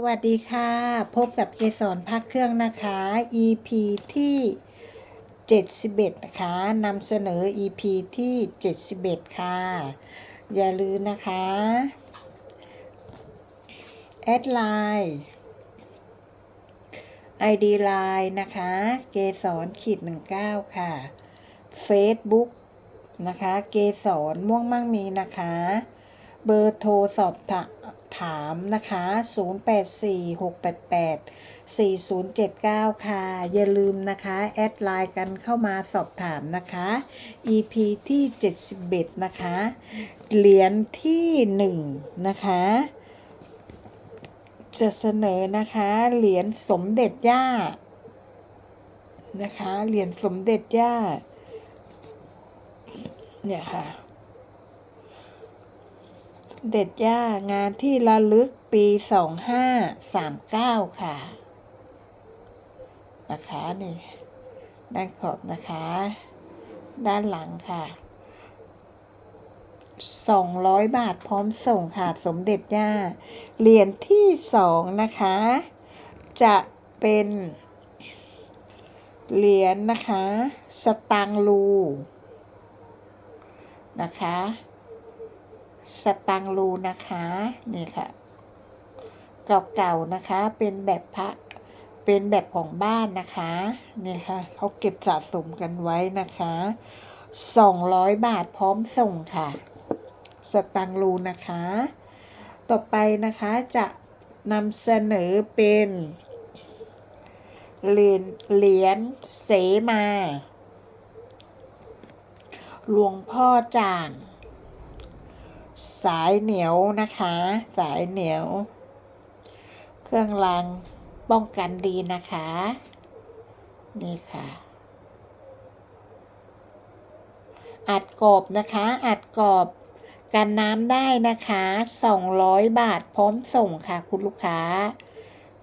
สวัสดีค่ะ พบกับเกสรพักเครื่องนะคะ EP ที่ 71 นะคะนำเสนอ EP ที่ 71 ค่ะ อย่าลืมนะคะ แอดไลน์ ID ไลน์นะคะ เกสรขีด19 ค่ะ Facebook นะคะ เกสรม่วงมั่งมีนะคะ เบอร์โทรสอบถามนะคะ 0846884079 ค่ะ อย่าลืมนะคะ แอดไลน์กันเข้ามาสอบถามนะคะ EP ที่ 71 นะคะ เหรียญที่ 1 นะคะจะเสนอนะคะ เหรียญสมเด็จย่า นะคะ เหรียญสมเด็จย่า เนี่ยค่ะ เด็จย่างานที่ระลึกปี 2539 ค่ะ นะคะนี่ ด้านขอบนะคะ ด้านหลังค่ะ 200 บาทพร้อมส่งค่ะ สมเด็จย่า เหรียญที่สองนะคะ จะเป็นเหรียญนะคะ สตังค์รูนะคะ สตังรูนะคะ นี่ค่ะ เก่าๆนะคะ เป็นแบบพระ เป็นแบบของบ้านนะคะ นี่ค่ะเขาเก็บสะสมกันไว้นะคะ200บาทพร้อมส่งค่ะ สตังรูนะคะ ต่อไปนะคะจะนำเสนอเป็นเหรียญเหรียญเสมา หลวงพ่อจาง สายเหนียวนะคะ สายเหนียว เครื่องรางป้องกันดีนะคะ นี่ค่ะ อัดกรอบนะคะ อัดกรอบกันน้ำได้นะคะ 200 บาทพร้อมส่งค่ะคุณลูกค้า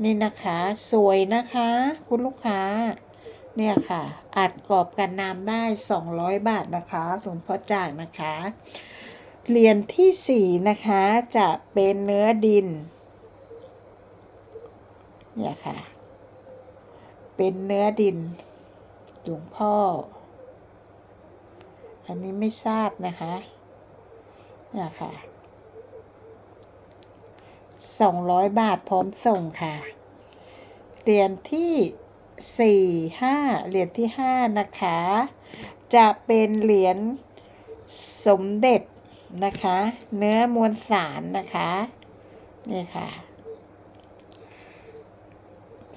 นี่นะคะ สวยนะคะ คุณลูกค้า เนี่ยค่ะ อัดกรอบกันน้ำได้ 200 บาทนะคะหลวงพ่อจางนะคะ เหรียญที่สี่นะคะจะเป็นเนื้อดิน เนี่ยค่ะ เป็นเนื้อดินหลวงพ่อ อันนี้ไม่ทราบนะคะ เนี่ยค่ะสองร้อยบาทพร้อมส่งค่ะเหรียญที่สี่ห้าเหรียญที่ห้านะคะ จะเป็นเหรียญสมเด็จ นะคะ เนื้อมวลสารนะคะ นี่ค่ะ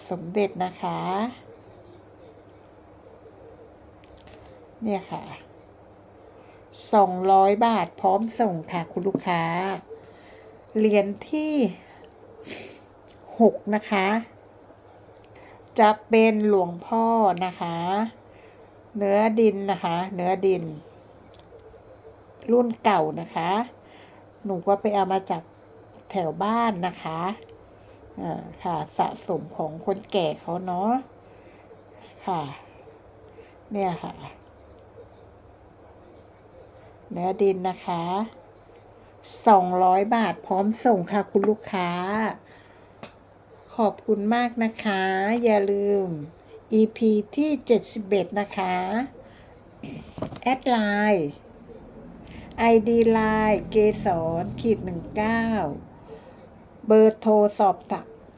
สมเด็จนะคะ เนี่ยค่ะสองร้อยบาทพร้อมส่งค่ะ คุณลูกค้า เหรียญที่หกนะคะ จะเป็นหลวงพ่อนะคะ เนื้อดินนะคะ เนื้อดิน รุ่นเก่านะคะ หนูก็ไปเอามาจากแถวบ้านนะคะอ่าค่ะสะสมของคนแก่เขาเนาะค่ะ เนี่ยค่ะ เนื้อดินนะคะ200บาทพร้อมส่งค่ะคุณลูกค้า ขอบคุณมากนะคะ อย่าลืม EP ที่ 71 นะคะ แอดไลน์ ID ไลน์เกสรขีด19เบอร์โทรสอบ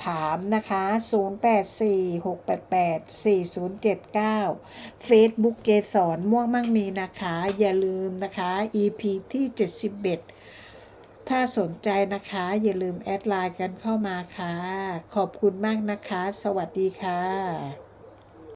ถามนะคะ 0846884079 Facebook เกสรม่วงมั่งมีนะคะ อย่าลืมนะคะ EP ที่ 71 ถ้าสนใจนะคะ อย่าลืมแอดไลน์กันเข้ามาค่ะ ขอบคุณมากนะคะ สวัสดีค่ะ